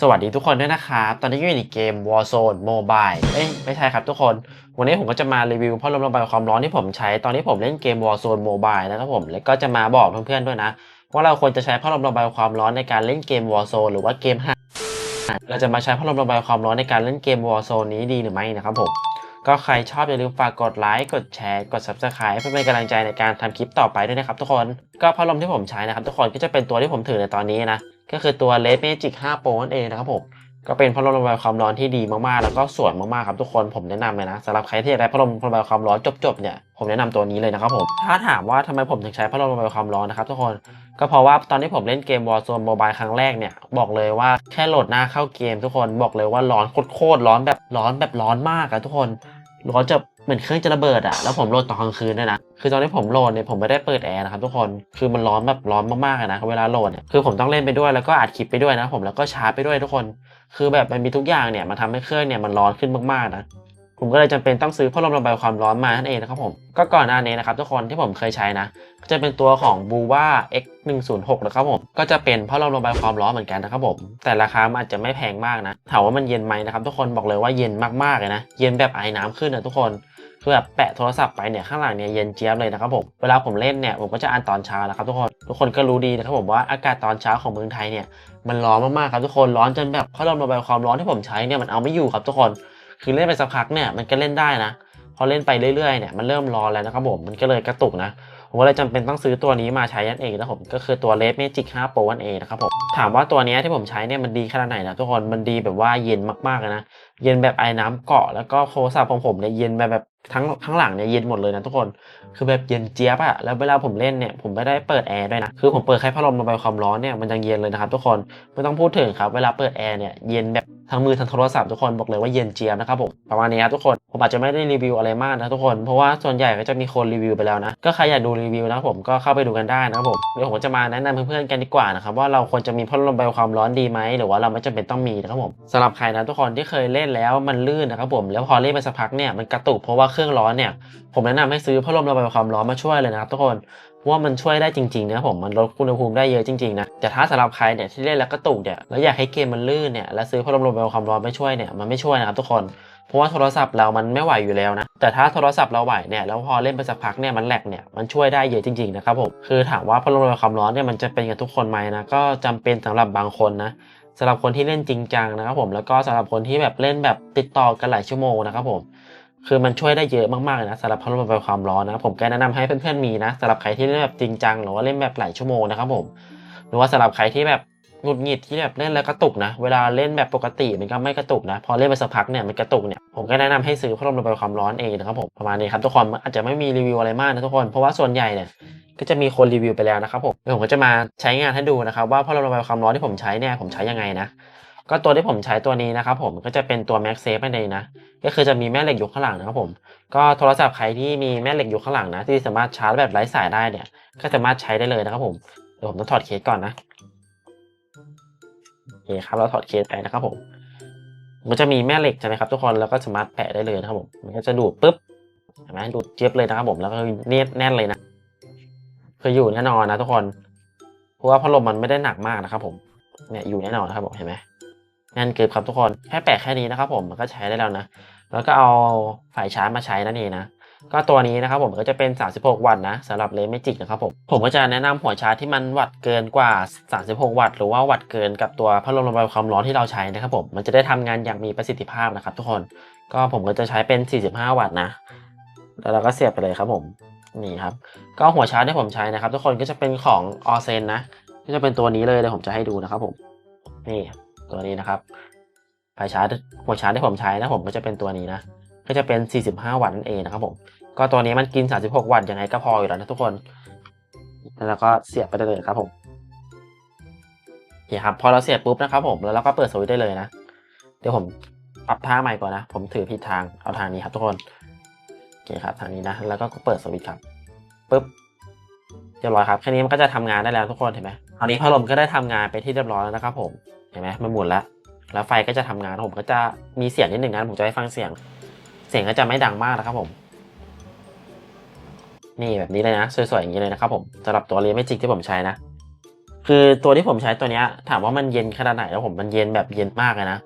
สวัสดีทุกคนด้วยนะครับ ตอนนี้อยู่ในเกม Warzone Mobile เอ้ยไม่ใช่ครับทุกคน วันนี้ผมก็จะมารีวิวพัดลมระบายความร้อนที่ผมใช้ตอนที่ผมเล่นเกม Warzone Mobile นะครับผม แล้วก็จะมาบอกเพื่อนๆด้วยนะ ว่าเราควรจะใช้พัดลมระบายความร้อนในการเล่นเกม Warzone หรือว่าเกม5เราจะมาใช้พัดลมระบายความร้อนในการเล่นเกม Warzone นี้ดีหรือไม่นะครับผม ก็ใครชอบอย่าลืมฝากกดไลค์กดแชร์กด Subscribe เพื่อเป็นกำลังใจในการทำคลิปต่อไปด้วยนะครับทุกคน ก็พัดลมที่ผมใช้นะครับทุกคนก็จะเป็นตัวที่ผมถือในตอนนี้นะ ก็คือตัว Red Magic 5 Pro นั่นเองนะครับผมก็เป็นพัดลมระบายความร้อนที่ดีมากๆ แล้วก็สวยมากๆครับทุกคนผมแนะนำเลยนะสำหรับใครที่อยากได้พัดลมระบายความร้อนจบๆเนี่ยผมแนะนำตัวนี้เลยนะครับผมถ้าถามว่าทำไมผมถึงใช้พัดลมระบายความร้อนนะครับทุกคนก็เพราะว่าตอนที่ผมเล่นเกม Warzone Mobile ครั้งแรกเนี่ยบอกเลยว่าแค่โหลดหน้าเข้าเกมทุกคนบอกเลยว่าร้อนโคตรๆร้อนแบบร้อนแบบร้อนมากอะทุกคน รถจะเหมือนเครื่องจะระเบิดอะแล้วผมโหลดตอนกลางคืนด้วยนะ คือตอนที่ผมโหลดเนี่ยผมไม่ได้เปิดแอร์นะครับทุกคน คือมันร้อนแบบร้อนมากๆเลยนะ เวลาโหลดเนี่ย คือผมต้องเล่นไปด้วยแล้วก็อัดคลิปไปด้วยนะผมแล้วก็ชาร์จไปด้วยทุกคน คือแบบมันมีทุกอย่างเนี่ยมันทำให้เครื่องเนี่ยมันร้อนขึ้นมากๆนะ ผมก็เลยจำเป็นต้องซื้อพัดลมระบายความร้อนมานั่นเองนะครับผมก็ก่อนหน้านี้นะครับทุกคนที่ผมเคยใช้นะก็จะเป็นตัวของ b u w a X 1 0 6นะครับผมก็จะเป็นพัดลมระบายความร้อนเหมือนกันนะครับผมแต่ราคามันอาจจะไม่แพงมากนะถามว่ามันเย็นไหมนะครับทุกคนบอกเลยว่าเย็นมากๆเลยนะเย็นแบบไอ้น้ำขึ้นนะทุกคนคือแบบแปะโทรศัพท์ไปเนี่ยข้างหลังเนี่ยเย็นเจี๊ยบเลยนะครับผมเวลาผมเล่นเนี่ยผมก็จะอ่านตอนเช้านะครับทุกคนทุกคนก็รู้ดีนะครับผมว่าอากาศตอนเช้าของเมืองไทยเนี่ยมันร้อนมากๆครับทุกคนร้อนจนแบบพัดลมระบายความร้อนที่ผมใช้เนี่ยมันเอาไม่อยู่ครับทุกคน คือเล่นไปสักพักเนี่ยมันก็เล่นได้นะ พอเล่นไปเรื่อยๆเนี่ยมันเริ่มร้อนแล้วนะครับผมมันก็เลยกระตุกนะผมก็เลยจำเป็นต้องซื้อตัวนี้มาใช้นั่นเองนะผมก็คือตัว Red Magic 5 Pro นั่นเองนะครับผมถามว่าตัวนี้ที่ผมใช้เนี่ยมันดีขนาดไหนนะทุกคนมันดีแบบว่าเย็นมากๆนะเย็นแบบไอ้น้ำเกาะแล้วก็โทรศัพท์ของผมเนี่ยเย็นแบบแบบทั้งทั้งหลังเนี่ยเย็นหมดเลยนะทุกคนคือแบบเย็นเจี๊ยบอะแล้วเวลาผมเล่นเนี่ยผมไม่ได้เปิดแอร์ด้วยนะคือผมเปิดแค่พัดลมระบายความร้อนเนี่ยมันยังเย็นเลยนะครับทุกคนไม่ต้องพูดถึงครับเวลาเปิดแอร์เนี่ยเย็นแบบ ทั้งมือทั้งโทรศัพท์ทุกคนบอกเลยว่าเย็นเจี๊ยบนะครับผมประมาณนี้ครับทุกคนผมอาจจะไม่ได้รีวิวอะไรมากนะทุกคนเพราะว่าส่วนใหญ่ก็จะมีคนรีวิวไปแล้วนะก็ใครอยากดูรีวิวนะครับผมก็เข้าไปดูกันได้นะครับผมเดี๋ยวผมจะมาแนะนำเพื่อนๆกันดีกว่านะครับว่าเราควรจะมีพัดลมระบความร้อนดีไหมหรือว่าเราไม่จำเป็นต้องมีนะครับผมสำหรับใครนะทุกคนที่เคยเล่นแล้วมันลื่นนะครับผมแล้วพอเล่นไปสักพักเนี่ยมันกระตุกเพราะว่าเครื่องร้อนเนี่ยผมแนะนำให้ซื้อพัดลมระบายความร้อนมาช่วยเลยนะครับทุกคน ว่ามันช่วยได้จริงๆนะผมมันลดอุณหภูมิได้เยอะจริงๆนะแต่ถ้าสำหรับใครเนี่ยที่เล่นแล้วกระตุกเนี่ยแล้วอยากให้เกมมันลื่นเนี่ยแล้วซื้อพัดลมระบายความร้อนไม่ช่วยเนี่ยมันไม่ช่วยนะครับทุกคนเพราะว่าโทรศัพท์เรามันไม่ไหวอยู่แล้วนะแต่ถ้าโทรศัพท์เราไหวเนี่ยแล้วพอเล่นไปสักพักเนี่ยมันแหลกเนี่ยมันช่วยได้เยอะจริงๆนะครับผมคือถามว่าพัดลมระบายความร้อนเนี่ยมันจะเป็นกับทุกคนไหมนะก็จำเป็นสำหรับบางคนนะสำหรับคนที่เล่นจริงจังนะครับผมแล้วก็สำหรับคนที่แบบเล่นแบบติดต่อกันหลายชั่วโมงนะครับผม คือมันช่วยได้เยอะมากๆเลยนะสำหรับพัดลมระบายความร้อนนะผมก็แนะนำให้เพื่อนๆมีนะสำหรับใครที่เล่นแบบจริงจังหรือว่าเล่นแบบหลายชั่วโมงนะครับผมหรือว่าสำหรับใครที่แบบหงุดหงิดที่แบบเล่นแล้วกระตุกนะ เวลาเล่นแบบปกติมันก็ไม่กระตุกนะ พอเล่นไปสักพักเนี่ยมันกระตุกเนี่ยผมก็แนะนำให้ซื้อพัดลมระบายความร้อนเองนะครับผมประมาณนี้ครับทุกคนอาจจะไม่มีรีวิวอะไรมากนะทุกคนเพราะว่าส่วนใหญ่เนี่ยก็จะมีคนรีวิวไปแล้วนะครับผมเดี๋ยวผมก็จะมาใช้งานให้ดูนะครับว่าพัดลมระบายความร้อนที่ผมใช้เนี่ยผมใช้ยังไงนะ ก็ตัวที่ผมใช้ตัวนี้นะครับผมก็จะเป็นตัว Max Safe นั่นเองนะ ก็คือจะมีแม่เหล็กอยู่ข้างหลังนะครับผม ก็โทรศัพท์ใครที่มีแม่เหล็กอยู่ข้างหลังนะ ที่สามารถชาร์จแบบไร้สายได้เนี่ย ก็สามารถใช้ได้เลยนะครับผมเดี๋ยวผมต้องถอดเคสก่อนนะโอเคครับเราถอดเคสไปนะครับผม มันจะมีแม่เหล็กใช่ไหมครับทุกคนแล้วก็สามารถแปะได้เลยนะครับผมมันก็จะดูดปุ๊บเห็นไหมดูดเจี๊ยบเลยนะครับผมแล้วก็เนียแน่นเลยนะคืออยู่แน่นอนนะทุกคนเพราะว่าพัดลมมันไม่ได้หนักมากนะครับผมเนี่ยอยู่แน่นอนนะครับผมเห็นไหม แน่นเกินครับทุกคนแค่แปะแค่นี้นะครับผมมันก็ใช้ได้แล้วนะ แล้วก็เอาฝ่ายชาร์จมาใช้นั่นเองนะก็ตัวนี้นะครับผมก็จะเป็น 36 วัตต์นะสำหรับเลนส์เมจิกนะครับผมผมก็จะแนะนำหัวชาร์จที่มันวัตต์เกินกว่า 36 วัตต์หรือว่าวัตต์เกินกับตัวพัดลมระบายความร้อนที่เราใช้นะครับผมมันจะได้ทำงานอย่างมีประสิทธิภาพนะครับทุกคนก็ผมก็จะใช้เป็น 45 วัตต์นะ แล้วเราก็เสียบไปเลยครับผมนี่ครับก็หัวชาร์จที่ผมใช้นะครับ ทุกคนก็จะเป็นของออเซนนะก็จะเป็นตัวนี้เลยเดี๋ยวผมจะให้ดูนะครับผมนี่ ตัวนี้นะครับไฟชาร์จหัวชาร์จที่ผมใช้นะผมก็จะเป็นตัวนี้นะ ก็จะเป็น 45 วัตต์นั่นเองนะครับผม ก็ตัวนี้มันกิน 36 วัตต์ยังไงก็พออยู่แล้วนะทุกคน แล้วก็เสียบไปได้เลยครับผมโอเคครับพอเราเสียบปุ๊บนะครับผมแล้วเราก็เปิดสวิตช์ได้เลยนะ เดี๋ยวผมปรับท่าใหม่ก่อนนะ ผมถือผิดทางเอาทางนี้ครับทุกคนโอเคครับทางนี้นะ แล้วก็เปิดสวิตช์ครับปุ๊บเรียบร้อยครับแค่นี้มันก็จะทำงานได้แล้วทุกคนเห็นไหมตอนนี้พัดลมก็ได้ทำงานไปที่เรียบร้อยแล้วนะครับผม เห็นไหมมันหมุนแล้ว แล้วไฟก็จะทำงานผมก็จะมีเสียงนิดหนึ่งนะผมจะให้ฟังเสียง เสียงก็จะไม่ดังมากนะครับผม นี่แบบนี้เลยนะ สวยๆอย่างนี้เลยนะครับผมสำหรับตัวเรียนไม่จิกที่ผมใช้นะคือตัวที่ผมใช้ตัวเนี้ยถามว่ามันเย็นขนาดไหนแล้วผมมันเย็นแบบเย็นมากเลยนะ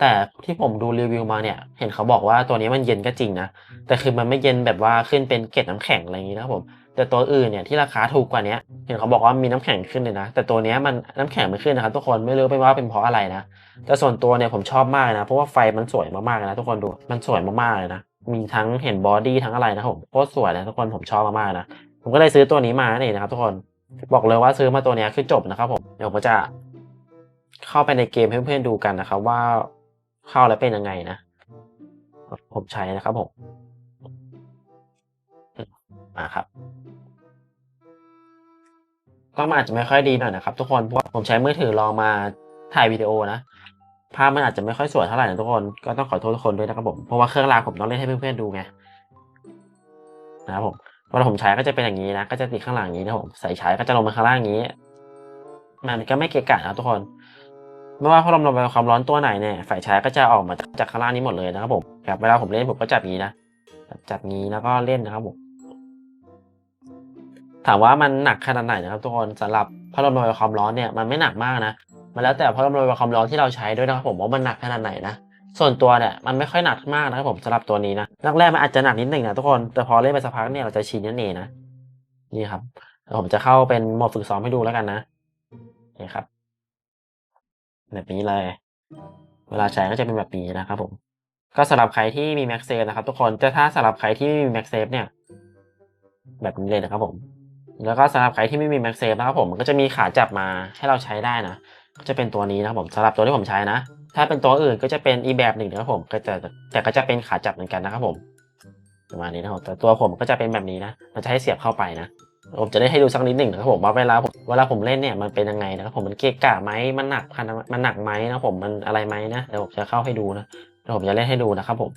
แต่ที่ผมดูรีวิวมาเนี่ย เห็นเขาบอกว่าตัวนี้มันเย็นก็จริงนะแต่คือมันไม่เย็นแบบว่าขึ้นเป็นเกล็ดน้ำแข็งอะไรอย่างนี้นะครับผม แต่ตัวอื่นเนี่ยที่ราคาถูกกว่านี้เห็นเขาบอกว่ามีน้ำแข็งขึ้นเลยนะ แต่ตัวนี้มันน้ำแข็งไม่ขึ้นนะครับทุกคนไม่รู้เป็นว่าเป็นเพราะอะไรนะ แต่ส่วนตัวเนี่ยผมชอบมากนะเพราะว่าไฟมันสวยมากๆนะทุกคนดูมันสวยมากๆเลยนะมีทั้งเห็นบอดี้ทั้งอะไรนะผมโคตรสวยเลยทุกคนผมชอบมากๆนะผมก็เลยซื้อตัวนี้มานี่นะครับทุกคนบอกเลยว่าซื้อมาตัวนี้คือจบนะครับผมเดี๋ยวผมจะเข้าไปในเกมให้เพื่อนๆดูกันนะครับว่าเข้าแล้วเป็นยังไงนะผมใช้นะครับผมมาครับ มันอาจจะไม่ค่อยดีหน่อยนะครับ ทุกคนเพราะผมใช้มือถือลองมาถ่ายวิดีโอนะ ภาพมันอาจจะไม่ค่อยสวยเท่าไหร่นะทุกคนก็ต้องขอโทษทุกคนด้วยนะครับผมเพราะว่าเครื่องรางผมต้องเล่นให้เพื่อนๆดูไงนะครับผมเวลาผมใช้ก็จะเป็นอย่างนี้นะ ก็จะติดข้างหลังอย่างนี้นะผมใส่ใช้ก็จะลงมาข้างล่างอย่างนี้ มันก็ไม่เกะกะนะทุกคน ไม่ว่าพัดลมระบายความร้อนตัวไหนเนี่ยฝ่ายใช้ก็จะออกมาจากข้างล่างนี้หมดเลยนะครับผมครับเวลาผมเล่นผมก็จับอย่างนี้นะจับอย่างนี้แล้วก็เล่นนะครับผม ถามว่ามันหนักขนาดไหนนะครับทุกคนสำหรับพัดลมระบายความร้อนเนี่ยมันไม่หนักมากนะมันแล้วแต่พัดลมระบายความร้อนที่เราใช้ด้วยนะครับผมว่ามันหนักขนาดไหนนะส่วนตัวเนี่ยมันไม่ค่อยหนักมากนะครับผมสำหรับตัวนี้นะแรกๆมันอาจจะหนักนิดหนึ่งนะทุกคนแต่พอเล่นไปสักพักเนี่ยเราจะชินนั่นเองนะนี่ครับผมจะเข้าเป็นโหมดฝึกซ้อมให้ดูแล้วกันนะนี่ครับแบบนี้เลย เวลาใช้ก็จะเป็นแบบนี้นะครับผม ก็สำหรับใครที่มีแม็กเซฟนะครับ ทุกคนแต่ถ้าสำหรับใครที่ไม่มีแม็กเซฟเนี่ย แบบนี้เลยนะครับผม แล้วก็สำหรับใครที่ไม่มีแม็กเซฟนะครับผมมันก็จะมีขาจับมาให้เราใช้ได้นะก็จะเป็นตัวนี้นะครับผมสำหรับตัวที่ผมใช้นะ ถ้าเป็นตัวอื่นก็จะเป็นอีแบบหนึ่งนะครับผมก็จะแต่ก็จะเป็นขาจับเหมือนกันนะครับผมประมาณนี้นะครับแต่ตัวผมก็จะเป็นแบบนี้นะมันจะให้เสียบเข้าไปนะผมจะได้ให้ดูสักนิดหนึ่งนะครับผมว่าเวลาผมเวลาผมเล่นเนี่ยมันเป็นยังไงนะครับผมมันเกะกะไหมมันหนักพันมันหนักไหมนะผมมันอะไรไหมนะเดี๋ยวผมจะเข้าให้ดูนะเดี๋ยวผมจะเล่นให้ดูนะครับผม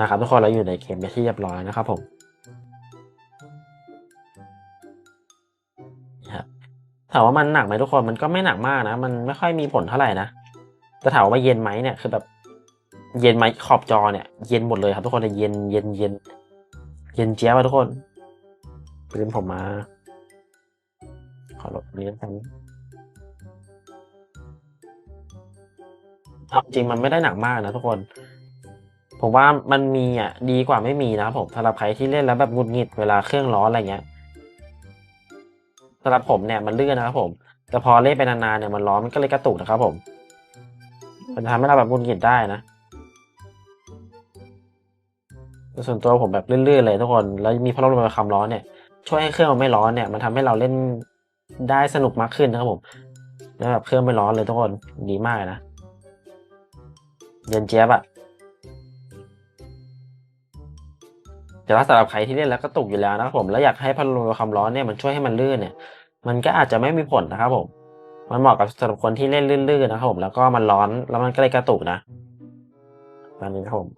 นะครับทุกคนเราอยู่ในเกมเป็นที่เรียบร้อยนะครับผมครับถามว่ามันหนักไหมทุกคนมันก็ไม่หนักมากนะ มันไม่ค่อยมีผลเท่าไหร่นะแต่ถามว่าเย็นไหมเนี่ยคือแบบเย็นไหมขอบจอเนี่ย เย็นหมดเลยครับทุกคนเย็นเย็นเย็นเย็นเจี๊ยบทุกคนปืนผมมา ขอลบนี้กันเอาจริงมันไม่ได้หนักมากนะทุกคน ผมว่ามันมีอะดีกว่าไม่มีนะครับผมสำหรับใครที่เล่นแล้วแบบหงุดหงิดเวลาเครื่องร้อนอะไรเงี้ยสำหรับผมเนี่ยมันเลื่อนนะครับผม แต่พอเล่นไปนานๆเนี่ยมันร้อนมันก็เลยกระตุกนะครับผม มันทำให้เราแบบหงุดหงิดได้นะส่วนตัวผมแบบเลื่อนๆเลยทุกคน แล้วมีพัดลมระบายความร้อนเนี่ย ช่วยให้เครื่องมันไม่ร้อนเนี่ย มันทำให้เราเล่นได้สนุกมากขึ้นนะครับผม แล้วแบบเครื่องไม่ร้อนเลยทุกคนดีมากนะเย็นเจี๊ยบอะ แต่ถ้าสำหรับใครที่เล่นแล้วก็ตกอยู่แล้วนะครับผมแล้วอยากให้พัดลมความร้อนเนี่ยมันช่วยให้มันลื่นเนี่ย มันก็อาจจะไม่มีผลนะครับผม มันเหมาะกับสำหรับคนที่เล่นลื่นๆนะครับผมแล้วก็มันร้อนแล้วมันก็เลยกระตุกนะตอนนี้ครับผม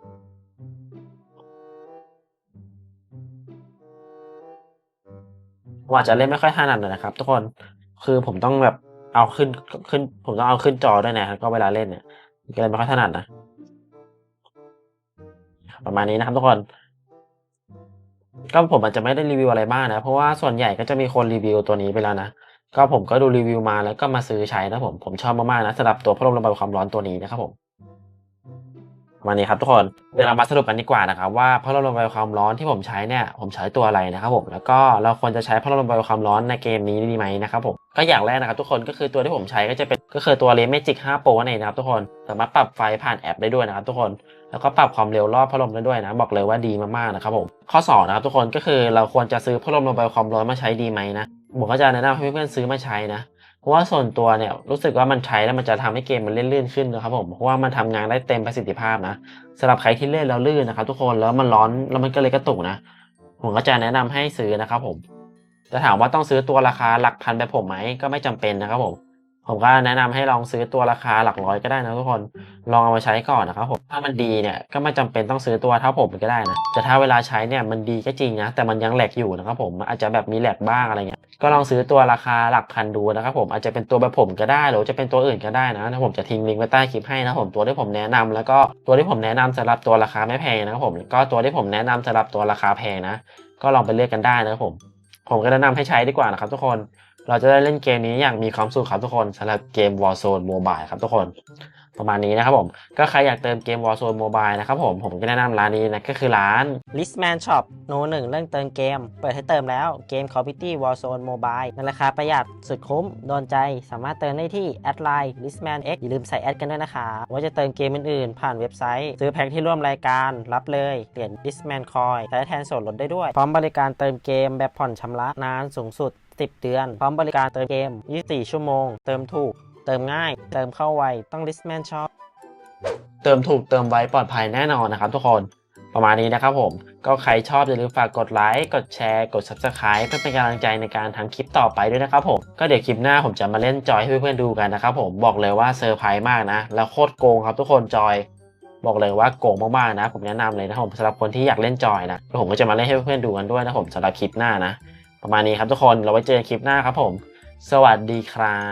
ผมอาจจะเล่นไม่ค่อยถนัดหน่อยนะครับ ทุกคนคือผมต้องแบบเอาขึ้นขึ้น ผมต้องเอาขึ้นจอด้วยนะก็เวลาเล่นเนี่ยก็เลยไม่ค่อยถนัดนะ ประมาณนี้นะครับทุกคน ก็ผมอาจจะไม่ได้รีวิวอะไรมากนะ เพราะว่าส่วนใหญ่ก็จะมีคนรีวิวตัวนี้ไปแล้วนะ ก็ผมก็ดูรีวิวมาแล้วก็มาซื้อใช้นะผม ผมชอบมากๆนะสำหรับตัวพัดลมระบายความร้อนตัวนี้นะครับผม วันนี้ครับทุกคนเดี๋ยวเรามาสรุปกันดีกว่านะครับว่าพัดลมระบายความร้อนที่ผมใช้เนี่ยผมใช้ตัวอะไรนะครับผมแล้วก็เราควรจะใช้พัดลมระบายความร้อนในเกมนี้ดีไหมนะครับผมก็อย่างแรกนะครับทุกคนก็คือตัวที่ผมใช้ก็จะเป็นก็คือตัว r e m a g i c 5 Pro นั่นเองนะครับทุกคนสามารถปรับไฟผ่านแอปได้ด้วยนะครับทุกคนแล้วก็ปรับความเร็วรอบพัดลมได้ด้วยนะบอกเลยว่าดีมากๆนะครับผมข้อ2นะครับทุกคนก็คือเราควรจะซื้อพัดลมระบายความร้อนมาใช้ดีไหมนะผมก็จะแนะนำให้เพื่อนๆซื้อมาใช้นะ เพราะว่าส่วนตัวเนี่ยรู้สึกว่ามันใช้แล้วมันจะทำให้เกมมันเล่นลื่นขึ้นนะครับผมเพราะว่ามันทำงานได้เต็มประสิทธิภาพนะสำหรับใครที่เล่นแล้วลื่นนะครับ ทุกคนแล้วมันร้อนแล้วมันก็เลยกระตุกนะผมก็จะแนะนำให้ซื้อนะครับผมจะถามว่าต้องซื้อตัวราคาหลักพันแบบผมไหมก็ไม่จำเป็นนะครับผม ผมก็แนะนำให้ลองซื้อตัวราคาหลักร้อยก็ได้นะทุกคน ลองเอามาใช้ก่อนนะครับผม ถ้ามันดีเนี่ยก็ไม่จำเป็นต้องซื้อตัวเท่าผมก็ได้นะ แต่ถ้าเวลาใช้เนี่ยมันดีก็จริงนะ แต่มันยังแหลกอยู่นะครับผม อาจจะแบบมีแหลกบ้างอะไรเงี้ย ก็ลองซื้อตัวราคาหลักพันดูนะครับผม อาจจะเป็นตัวแบบผมก็ได้หรือจะเป็นตัวอื่นก็ได้นะถ้าผมจะทิ้งลิงก์ไว้ใต้คลิปให้นะผม ตัวที่ผมแนะนำแล้วก็ตัวที่ผมแนะนำสำหรับตัวราคาไม่แพงนะครับผม ก็ตัวที่ผมแนะนำสำหรับตัวราคาแพงนะ ก็ลองไปเลือกกันได้นะครับผม ผมก็แนะนำให้ใช้ดีกว่านะครับทุกคน เราจะได้เล่นเกมนี้อย่างมีความสุขครับทุกคนสำหรับเกม Warzone Mobile ครับทุกคน ประมาณนี้นะครับผม ก็ใครอยากเติมเกม Warzone Mobile นะครับผม ผมก็แนะนำร้านนี้นะก็คือร้าน Listman Shop โนหนึ่งเรื่องเติมเกม เปิดให้เติมแล้วเกม Call of Duty Warzone Mobile ในราคาประหยัดสุดคุ้ม โดนใจสามารถเติมได้ที่แอดไลน์ Listman X อย่าลืมใส่แอดกันด้วยนะคะว่าจะเติมเกมอื่นๆ ผ่านเว็บไซต์ ซื้อแพ็คที่ร่วมรายการรับเลยเหรียญ Listman Coin ใช้แทนส่วนลดได้ด้วยพร้อมบริการเติมเกมแบบผ่อนชำระนานสูงสุด 10 เดือน พร้อมบริการเติมเกม 24 ชั่วโมง เติมถูก เติมง่าย เติมเข้าไว ต้อง Listman Shop เติมถูกเติมไวปลอดภัยแน่นอนนะครับทุกคน ประมาณนี้นะครับผม ก็ใครชอบอย่าลืมฝากกดไลค์ กดแชร์ กด subscribe เพื่อเป็นกำลังใจในการทำคลิปต่อไปด้วยนะครับผม ก็เดี๋ยวคลิปหน้าผมจะมาเล่นจอยให้เพื่อนๆดูกันนะครับผม บอกเลยว่าเซอร์ไพรส์มากนะ แล้วโคตรโกงครับทุกคนจอยบอกเลยว่าโกงมากๆนะ ผมแนะนำเลยนะผมสำหรับคนที่อยากเล่นจอยนะผมก็จะมาเล่นให้เพื่อนๆดูกันด้วยนะผมสำหรับคลิปหน้านะ ประมาณนี้ครับทุกคนเราไว้เจอกันคลิปหน้าครับผม สวัสดีครั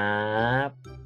บ